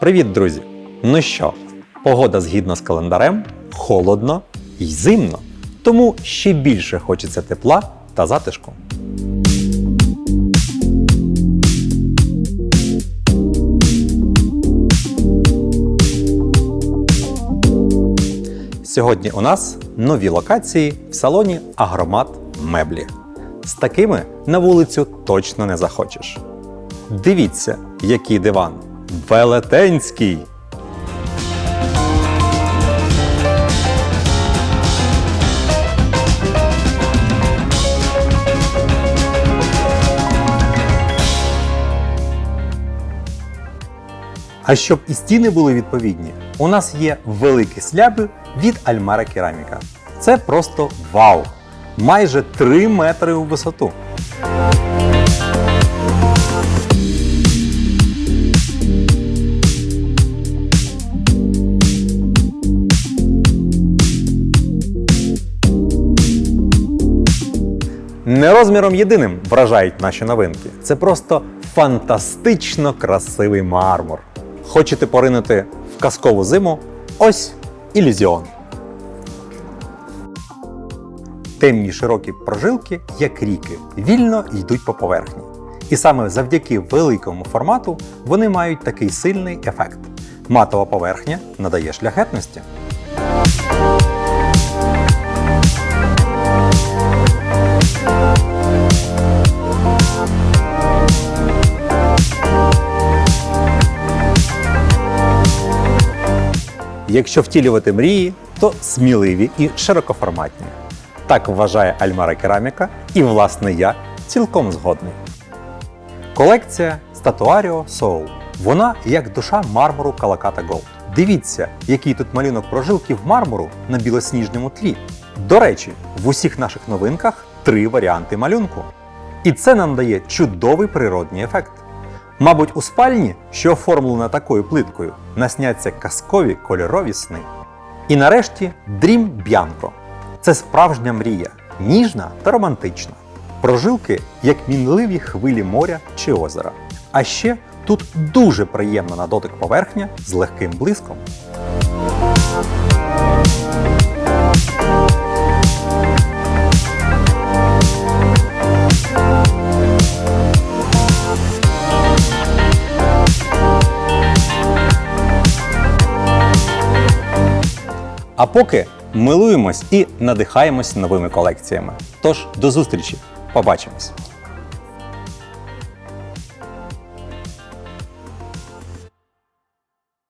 Привіт, друзі! Ну що, погода згідно з календарем холодно і зимно. Тому ще більше хочеться тепла та затишку. Сьогодні у нас нові локації в салоні Агромат Меблі. З такими на вулицю точно не захочеш. Дивіться, який диван. Велетенський! А щоб і стіни були відповідні, у нас є великі сляби від Альмара Кераміка. Це просто вау! Майже 3 метри у висоту. Не розміром єдиним вражають наші новинки. Це просто фантастично красивий мармур. Хочете поринути в казкову зиму? Ось ілюзіон. Темні широкі прожилки, як ріки, вільно йдуть по поверхні. І саме завдяки великому формату вони мають такий сильний ефект. Матова поверхня надає шляхетності. Якщо втілювати мрії, то сміливі і широкоформатні. Так вважає Альмара Кераміка, і власне я цілком згодний. Колекція Statuario Soul. Вона як душа мармуру Калаката Gold. Дивіться, який тут малюнок прожилків мармуру на білосніжному тлі. До речі, в усіх наших новинках три варіанти малюнку. І це нам дає чудовий природній ефект. Мабуть, у спальні, що оформлена такою плиткою, насняться казкові кольорові сни. І нарешті Dream Bianco. Це справжня мрія, ніжна та романтична. Прожилки як мінливі хвилі моря чи озера. А ще тут дуже приємна на дотик поверхня з легким блиском. А поки милуємось і надихаємось новими колекціями. Тож до зустрічі! Побачимось!